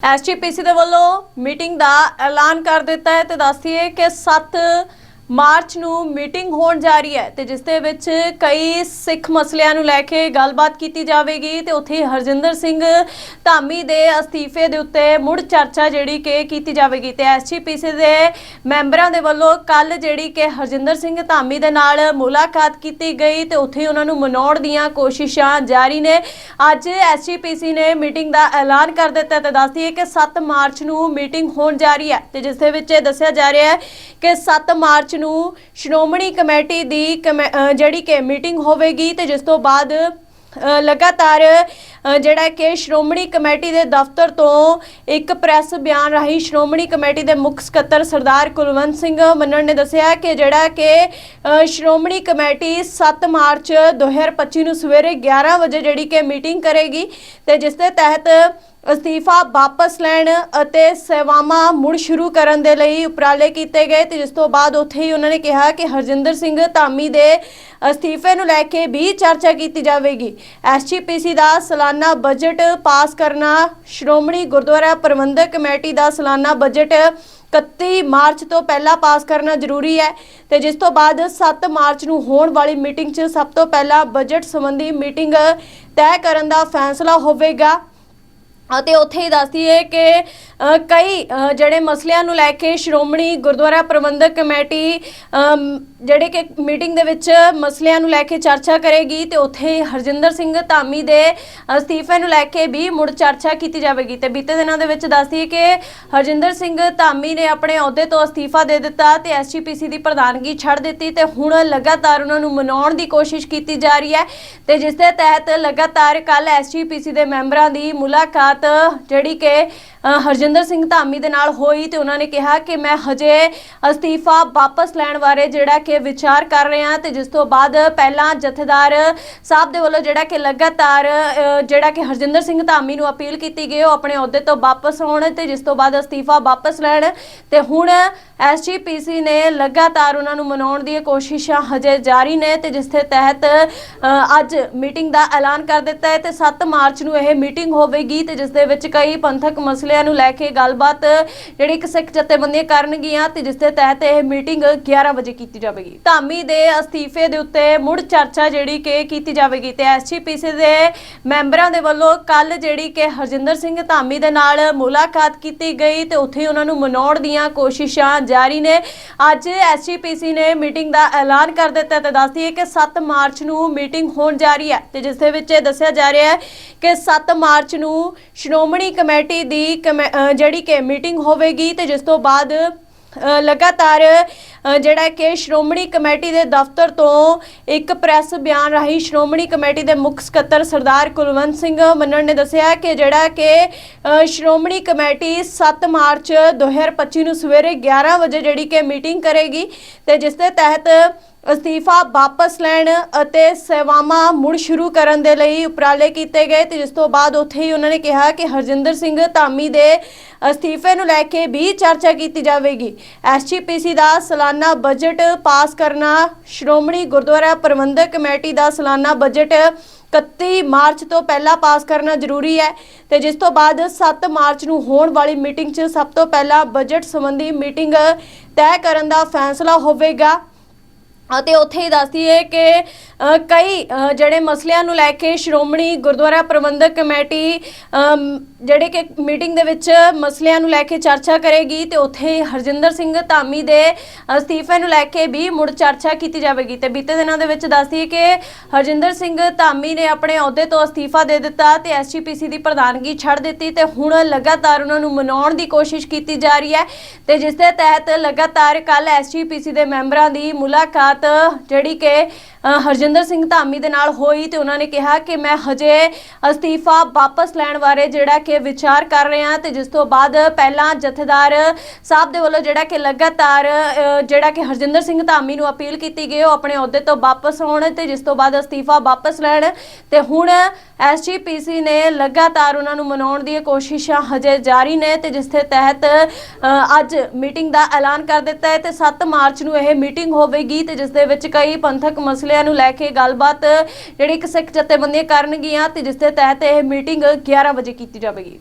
SGPC ਦੇ ਵੱਲੋਂ meeting ਦਾ ਐਲਾਨ ਕਰ ਦਿੱਤਾ ਹੈ ਤੇ ਦੱਸਦੀਏ ਕਿ 7 ਮਾਰਚ ਨੂੰ ਮੀਟਿੰਗ ਹੋਣ ਜਾ ਰਹੀ ਹੈ ਤੇ ਜਿਸ ਦੇ ਵਿੱਚ ਕਈ ਸਿੱਖ ਮਸਲਿਆਂ ਨੂੰ ਲੈ ਕੇ ਗੱਲਬਾਤ ਕੀਤੀ ਜਾਵੇਗੀ ਤੇ ਉੱਥੇ ਹਰਜਿੰਦਰ ਸਿੰਘ ਧਾਮੀ ਦੇ ਅਸਤੀਫੇ ਦੇ ਉੱਤੇ ਮੁੜ ਚਰਚਾ ਜਿਹੜੀ ਕਿ ਕੀਤੀ ਜਾਵੇਗੀ ਤੇ ਐਸਜੀਪੀਸੀ ਦੇ ਮੈਂਬਰਾਂ ਦੇ ਵੱਲੋਂ ਕੱਲ ਜਿਹੜੀ ਕਿ ਹਰਜਿੰਦਰ ਸਿੰਘ ਧਾਮੀ ਦੇ ਨਾਲ ਮੁਲਾਕਾਤ ਕੀਤੀ ਗਈ ਤੇ ਉੱਥੇ ਉਹਨਾਂ ਨੂੰ ਮਨਾਉਣ ਦੀਆਂ ਕੋਸ਼ਿਸ਼ਾਂ ਜਾਰੀ ਨੇ। ਅੱਜ ਐਸਜੀਪੀਸੀ ਨੇ ਮੀਟਿੰਗ ਦਾ ਐਲਾਨ ਕਰ ਦਿੱਤਾ ਤੇ ਦੱਸਦੀ ਹੈ ਕਿ 7 ਮਾਰਚ ਨੂੰ ਮੀਟਿੰਗ ਹੋਣ ਜਾ ਰਹੀ ਹੈ ਤੇ ਜਿਸ ਦੇ ਵਿੱਚ ਇਹ ਦੱਸਿਆ ਜਾ ਰਿਹਾ ਹੈ ਕਿ 7 ਮਾਰਚ ਨੂੰ ਸ਼੍ਰੋਮਣੀ ਕਮੇਟੀ ਦੀ ਕਮੇ- ਜਿਹੜੀ ਕਿ ਮੀਟਿੰਗ ਹੋਵੇਗੀ ਤੇ ਜਿਸ ਤੋਂ ਬਾਅਦ ਲਗਾਤਾਰ ਜਿਹੜਾ ਕਿ ਸ਼੍ਰੋਮਣੀ ਕਮੇਟੀ ਦੇ ਦਫ਼ਤਰ ਤੋਂ ਇੱਕ ਪ੍ਰੈਸ ਬਿਆਨ ਰਾਹੀਂ ਸ਼੍ਰੋਮਣੀ ਕਮੇਟੀ ਦੇ ਮੁੱਖ ਸਕੱਤਰ ਸਰਦਾਰ ਕੁਲਵੰਤ ਸਿੰਘ ਮੰਨਣ ਨੇ ਦੱਸਿਆ ਕਿ ਜਿਹੜਾ ਕਿ ਸ਼੍ਰੋਮਣੀ ਕਮੇਟੀ 7 ਮਾਰਚ 2025 ਨੂੰ ਸਵੇਰੇ 11 ਵਜੇ ਜਿਹੜੀ ਕਿ ਮੀਟਿੰਗ ਕਰੇਗੀ ਤੇ ਜਿਸ ਦੇ ਤਹਿਤ ਅਸਤੀਫਾ ਵਾਪਸ ਲੈਣ ਅਤੇ ਸੇਵਾਵਾਂ ਮੁੜ ਸ਼ੁਰੂ ਕਰਨ ਦੇ ਲਈ ਉਪਰਾਲੇ ਕੀਤੇ ਗਏ ਤੇ ਜਿਸ ਤੋਂ ਬਾਅਦ ਉੱਥੇ ਹੀ ਉਹਨਾਂ ਨੇ ਕਿਹਾ ਕਿ ਹਰਜਿੰਦਰ ਸਿੰਘ ਧਾਮੀ ਦੇ ਅਸਤੀਫੇ ਨੂੰ ਲੈ ਕੇ ਵੀ ਚਰਚਾ ਕੀਤੀ ਜਾਵੇਗੀ। ਐਸਜੀਪੀਸੀ ਦਾ ਸਾਲਾਨਾ ਬਜਟ ਪਾਸ ਕਰਨਾ। ਸ਼੍ਰੋਮਣੀ ਗੁਰਦੁਆਰਾ ਪ੍ਰਬੰਧਕ ਕਮੇਟੀ ਦਾ ਸਾਲਾਨਾ ਬਜਟ 31 ਮਾਰਚ ਤੋਂ ਪਹਿਲਾਂ ਪਾਸ ਕਰਨਾ ਜ਼ਰੂਰੀ ਹੈ ਤੇ ਜਿਸ ਤੋਂ ਬਾਅਦ 7 ਮਾਰਚ ਨੂੰ ਹੋਣ ਵਾਲੀ ਮੀਟਿੰਗ 'ਚ ਸਭ ਤੋਂ ਪਹਿਲਾਂ ਬਜਟ ਸੰਬੰਧੀ ਮੀਟਿੰਗ ਤੈਅ ਕਰਨ ਦਾ ਫੈਸਲਾ ਹੋਵੇਗਾ। ਅਤੇ ਉੱਥੇ ਹੀ ਦੱਸਦੀ ਹੈ ਕਿ ਕਈ ਜਿਹੜੇ ਮਸਲਿਆਂ ਨੂੰ ਲੈ ਕੇ ਸ਼੍ਰੋਮਣੀ ਗੁਰਦੁਆਰਾ ਪ੍ਰਬੰਧਕ ਕਮੇਟੀ ਜਿਹੜੇ ਕਿ ਮੀਟਿੰਗ ਦੇ ਵਿੱਚ ਮਸਲਿਆਂ ਨੂੰ ਲੈ ਕੇ ਚਰਚਾ ਕਰੇਗੀ ਤੇ ਉੱਥੇ ਹਰਜਿੰਦਰ ਸਿੰਘ ਧਾਮੀ ਦੇ ਅਸਤੀਫੇ ਨੂੰ ਲੈ ਕੇ ਵੀ ਮੁੜ ਚਰਚਾ ਕੀਤੀ ਜਾਵੇਗੀ। ਤੇ ਬੀਤੇ ਦਿਨਾਂ ਦੇ ਵਿੱਚ ਦੱਸਦੀ ਕਿ ਹਰਜਿੰਦਰ ਸਿੰਘ ਧਾਮੀ ਨੇ ਆਪਣੇ ਅਹੁਦੇ ਤੋਂ ਅਸਤੀਫਾ ਦੇ ਦਿੱਤਾ ਤੇ ਐਸਜੀਪੀਸੀ ਦੀ ਪ੍ਰਧਾਨਗੀ ਛੱਡ ਦਿੱਤੀ ਤੇ ਹੁਣ ਲਗਾਤਾਰ ਉਹਨਾਂ ਨੂੰ ਮਨਾਉਣ ਦੀ ਕੋਸ਼ਿਸ਼ ਕੀਤੀ ਜਾ ਰਹੀ ਹੈ। ਤੇ ਜਿਸ ਦੇ ਤਹਿਤ ਲਗਾਤਾਰ ਕੱਲ ਐਸਜੀਪੀਸੀ ਦੇ ਮੈਂਬਰਾਂ ਦੀ ਮੁਲਾਕਾਤ ਜਿਹੜੀ ਕਿ ਹਰਜਿੰਦਰ ਸਿੰਘ ਧਾਮੀ ਦੇ ਨਾਲ ਹੋਈ ਤੇ ਉਹਨਾਂ ਨੇ ਕਿਹਾ ਕਿ ਮੈਂ ਹਜੇ ਅਸਤੀਫਾ ਵਾਪਸ ਲੈਣ ਬਾਰੇ ਜਿਹੜਾ ਕਿ ਵਿਚਾਰ ਕਰ ਰਹੇ ਹਾਂ ਤੇ ਜਿਸ ਤੋਂ ਬਾਅਦ ਪਹਿਲਾਂ ਜਥੇਦਾਰ ਸਾਹਿਬ ਦੇ ਵੱਲੋਂ ਜਿਹੜਾ ਕਿ ਲਗਾਤਾਰ ਜਿਹੜਾ ਕਿ ਹਰਜਿੰਦਰ ਸਿੰਘ ਧਾਮੀ ਨੂੰ ਅਪੀਲ ਕੀਤੀ ਗਈ, ਉਹ ਆਪਣੇ ਅਹੁਦੇ ਤੋਂ ਵਾਪਸ ਆਉਣ ਤੇ ਜਿਸ ਤੋਂ ਬਾਅਦ ਅਸਤੀਫਾ ਵਾਪਸ ਲੈਣ ਤੇ ਹੁਣ ਐਸਜੀਪੀਸੀ ਨੇ ਲਗਾਤਾਰ ਉਹਨਾਂ ਨੂੰ ਮਨਾਉਣ ਦੀਆਂ ਕੋਸ਼ਿਸ਼ਾਂ ਹਜੇ ਜਾਰੀ ਨੇ ਤੇ ਜਿਸ ਦੇ ਤਹਿਤ ਅੱਜ ਮੀਟਿੰਗ ਦਾ ਐਲਾਨ ਕਰ ਦਿੱਤਾ ਹੈ ਤੇ 7 ਮਾਰਚ ਨੂੰ ਇਹ ਮੀਟਿੰਗ ਹੋਵੇਗੀ ਤੇ ਜਿਸ ਦੇ ਵਿੱਚ ਕਈ ਪੰਥਕ ਮਸਲਿਆਂ ਨੂੰ ਲੈ ਕੇ ਗੱਲਬਾਤ ਜਿਹੜੀ ਇੱਕ ਸਿੱਖ ਜਥੇਬੰਦੀਆਂ ਕਰਨਗੀਆਂ ਤੇ ਜਿਸ ਦੇ ਤਹਿਤ ਇਹ ਮੀਟਿੰਗ 11 ਵਜੇ ਕੀਤੀ ਜਾਵੇਗੀ। ਧਾਮੀ ਦੇ ਅਸਤੀਫੇ ਦੇ ਉੱਤੇ ਮੁੜ ਚਰਚਾ ਜਿਹੜੀ ਕਿ ਕੀਤੀ ਜਾਵੇਗੀ ਤੇ ਐਸਜੀਪੀਸੀ ਦੇ ਮੈਂਬਰਾਂ ਦੇ ਵੱਲੋਂ ਕੱਲ ਜਿਹੜੀ ਕਿ ਹਰਜਿੰਦਰ ਸਿੰਘ ਧਾਮੀ ਦੇ ਨਾਲ ਮੁਲਾਕਾਤ ਕੀਤੀ ਗਈ ਤੇ ਉੱਥੇ ਉਹਨਾਂ ਨੂੰ ਮਨਾਉਣ ਦੀਆਂ ਕੋਸ਼ਿਸ਼ਾਂ ਜਾਰੀ ਨੇ। ਅੱਜ ਐਸਜੀਪੀਸੀ ਨੇ ਮੀਟਿੰਗ ਦਾ ਐਲਾਨ ਕਰ ਦਿੱਤਾ ਤੇ ਦੱਸਦੀ ਹੈ ਕਿ 7 ਮਾਰਚ ਨੂੰ ਮੀਟਿੰਗ ਹੋਣ ਜਾ ਰਹੀ ਹੈ ਤੇ ਜਿਸ ਦੇ ਵਿੱਚ ਇਹ ਦੱਸਿਆ ਜਾ ਰਿਹਾ ਹੈ ਕਿ 7 ਮਾਰਚ ਨੂੰ ਸ਼੍ਰੋਮਣੀ ਕਮੇਟੀ ਦੀ ਕਮੇ- ਅ, ਜਿਹੜੀ ਕਿ ਮੀਟਿੰਗ ਹੋਵੇਗੀ ਤੇ ਜਿਸ ਤੋਂ ਬਾਅਦ ਅ, ਲਗਾਤਾਰ ਜਿਹੜਾ ਕਿ ਸ਼੍ਰੋਮਣੀ ਕਮੇਟੀ ਦੇ ਦਫ਼ਤਰ ਤੋਂ ਇੱਕ ਪ੍ਰੈਸ ਬਿਆਨ ਰਾਹੀਂ ਸ਼੍ਰੋਮਣੀ ਕਮੇਟੀ ਦੇ ਮੁੱਖ ਸਕੱਤਰ ਸਰਦਾਰ ਕੁਲਵੰਤ ਸਿੰਘ ਮੰਨਣ ਨੇ ਦੱਸਿਆ ਕਿ ਜਿਹੜਾ ਕਿ ਸ਼੍ਰੋਮਣੀ ਕਮੇਟੀ 7 ਮਾਰਚ 2025 ਨੂੰ ਸਵੇਰੇ 11 ਵਜੇ ਜਿਹੜੀ ਕਿ ਮੀਟਿੰਗ ਕਰੇਗੀ ਤੇ ਜਿਸ ਦੇ ਤਹਿਤ ਅਸਤੀਫਾ ਵਾਪਸ ਲੈਣ ਅਤੇ ਸੇਵਾਵਾਂ ਮੁੜ ਸ਼ੁਰੂ ਕਰਨ ਦੇ ਲਈ ਉਪਰਾਲੇ ਕੀਤੇ ਗਏ ਤੇ ਜਿਸ ਤੋਂ ਬਾਅਦ ਉੱਥੇ ਹੀ ਉਹਨਾਂ ਨੇ ਕਿਹਾ ਕਿ ਹਰਜਿੰਦਰ ਸਿੰਘ ਧਾਮੀ ਦੇ ਅਸਤੀਫੇ ਨੂੰ ਲੈ ਕੇ ਵੀ ਚਰਚਾ ਕੀਤੀ ਜਾਵੇਗੀ। ਐਸਜੀਪੀਸੀ ਦਾ ਸਾਲਾਨਾ ਬਜਟ ਪਾਸ ਕਰਨਾ। ਸ਼੍ਰੋਮਣੀ ਗੁਰਦੁਆਰਾ ਪ੍ਰਬੰਧਕ ਕਮੇਟੀ ਦਾ ਸਾਲਾਨਾ ਬਜਟ 31 ਮਾਰਚ ਤੋਂ ਪਹਿਲਾਂ ਪਾਸ ਕਰਨਾ ਜ਼ਰੂਰੀ ਹੈ ਤੇ ਜਿਸ ਤੋਂ ਬਾਅਦ 7 ਮਾਰਚ ਨੂੰ ਹੋਣ ਵਾਲੀ ਮੀਟਿੰਗ 'ਚ ਸਭ ਤੋਂ ਪਹਿਲਾਂ ਬਜਟ ਸੰਬੰਧੀ ਮੀਟਿੰਗ ਤੈਅ ਕਰਨ ਦਾ ਫੈਸਲਾ ਹੋਵੇਗਾ। ਅਤੇ ਉੱਥੇ ਹੀ ਦੱਸਦੀ ਹੈ ਕਿ ਕਈ ਜਿਹੜੇ ਮਸਲਿਆਂ ਨੂੰ ਲੈ ਕੇ ਸ਼੍ਰੋਮਣੀ ਗੁਰਦੁਆਰਾ ਪ੍ਰਬੰਧਕ ਕਮੇਟੀ ਜਿਹੜੇ ਕਿ ਮੀਟਿੰਗ ਦੇ ਵਿੱਚ ਮਸਲਿਆਂ ਨੂੰ ਲੈ ਕੇ ਚਰਚਾ ਕਰੇਗੀ ਤੇ ਉੱਥੇ ਹਰਜਿੰਦਰ ਸਿੰਘ ਧਾਮੀ ਦੇ ਅਸਤੀਫੇ ਨੂੰ ਲੈ ਕੇ ਵੀ ਮੁੜ ਚਰਚਾ ਕੀਤੀ ਜਾਵੇਗੀ। ਤੇ ਬੀਤੇ ਦਿਨਾਂ ਦੇ ਵਿੱਚ ਦੱਸਦੀ ਕਿ ਹਰਜਿੰਦਰ ਸਿੰਘ ਧਾਮੀ ਨੇ ਆਪਣੇ ਅਹੁਦੇ ਤੋਂ ਅਸਤੀਫਾ ਦੇ ਦਿੱਤਾ ਤੇ ਐਸਜੀਪੀਸੀ ਦੀ ਪ੍ਰਧਾਨਗੀ ਛੱਡ ਦਿੱਤੀ ਤੇ ਹੁਣ ਲਗਾਤਾਰ ਉਹਨਾਂ ਨੂੰ ਮਨਾਉਣ ਦੀ ਕੋਸ਼ਿਸ਼ ਕੀਤੀ ਜਾ ਰਹੀ ਹੈ ਤੇ ਜਿਸ ਦੇ ਤਹਿਤ ਲਗਾਤਾਰ ਕੱਲ ਐਸਜੀਪੀਸੀ ਦੇ ਮੈਂਬਰਾਂ ਦੀ ਮੁਲਾਕਾਤ ਜਿਹੜੀ ਕਿ ਹਰਜਿੰਦਰ ਸਿੰਘ ਧਾਮੀ ਦੇ ਨਾਲ ਹੋਈ ਤੇ ਉਹਨਾਂ ਨੇ ਕਿਹਾ ਕਿ ਮੈਂ ਹਜੇ ਅਸਤੀਫਾ ਵਾਪਸ ਲੈਣ ਬਾਰੇ ਜਿਹੜਾ ਕਿ ਵਿਚਾਰ ਕਰ ਰਹੇ ਹਾਂ ਤੇ ਜਿਸ ਤੋਂ ਬਾਅਦ ਪਹਿਲਾਂ ਜਥੇਦਾਰ ਸਾਹਿਬ ਦੇ ਵੱਲੋਂ ਜਿਹੜਾ ਕਿ ਲਗਾਤਾਰ ਅ, ਜਿਹੜਾ ਕਿ ਹਰਜਿੰਦਰ ਸਿੰਘ ਧਾਮੀ ਨੂੰ ਅਪੀਲ ਕੀਤੀ ਗਈ ਉਹ ਆਪਣੇ ਅਹੁਦੇ ਤੋਂ ਵਾਪਸ ਆਉਣ ਤੇ ਜਿਸ ਤੋਂ ਬਾਅਦ ਅਸਤੀਫਾ ਵਾਪਸ ਲੈਣ ਤੇ ਹੁਣ ਐਸਜੀਪੀਸੀ ਨੇ ਲਗਾਤਾਰ ਉਹਨਾਂ ਨੂੰ ਮਨਾਉਣ ਦੀਆਂ ਕੋਸ਼ਿਸ਼ਾਂ ਹਜੇ ਜਾਰੀ ਨੇ ਤੇ ਜਿਸ ਦੇ ਤਹਿਤ ਅੱਜ ਮੀਟਿੰਗ ਦਾ ਐਲਾਨ ਕਰ ਦਿੱਤਾ ਹੈ ਤੇ 7 ਮਾਰਚ ਨੂੰ ਇਹ ਮੀਟਿੰਗ ਹੋਵੇਗੀ ਤੇ ਜਿਸ ਦੇ ਵਿੱਚ ਕਈ ਪੰਥਕ ਮਸਲਿਆਂ ਨੂੰ ਲੈ ਕੇ ਗੱਲਬਾਤ, ਜਿਹੜੀ ਇੱਕ ਸਿੱਖ ਜਥੇਬੰਦੀਆਂ ਕਰਨਗੀਆਂ ਤੇ ਜਿਸ ਦੇ ਤਹਿਤ ਇਹ ਮੀਟਿੰਗ 11 ਵਜੇ ਕੀਤੀ ਜਾਵੇਗੀ।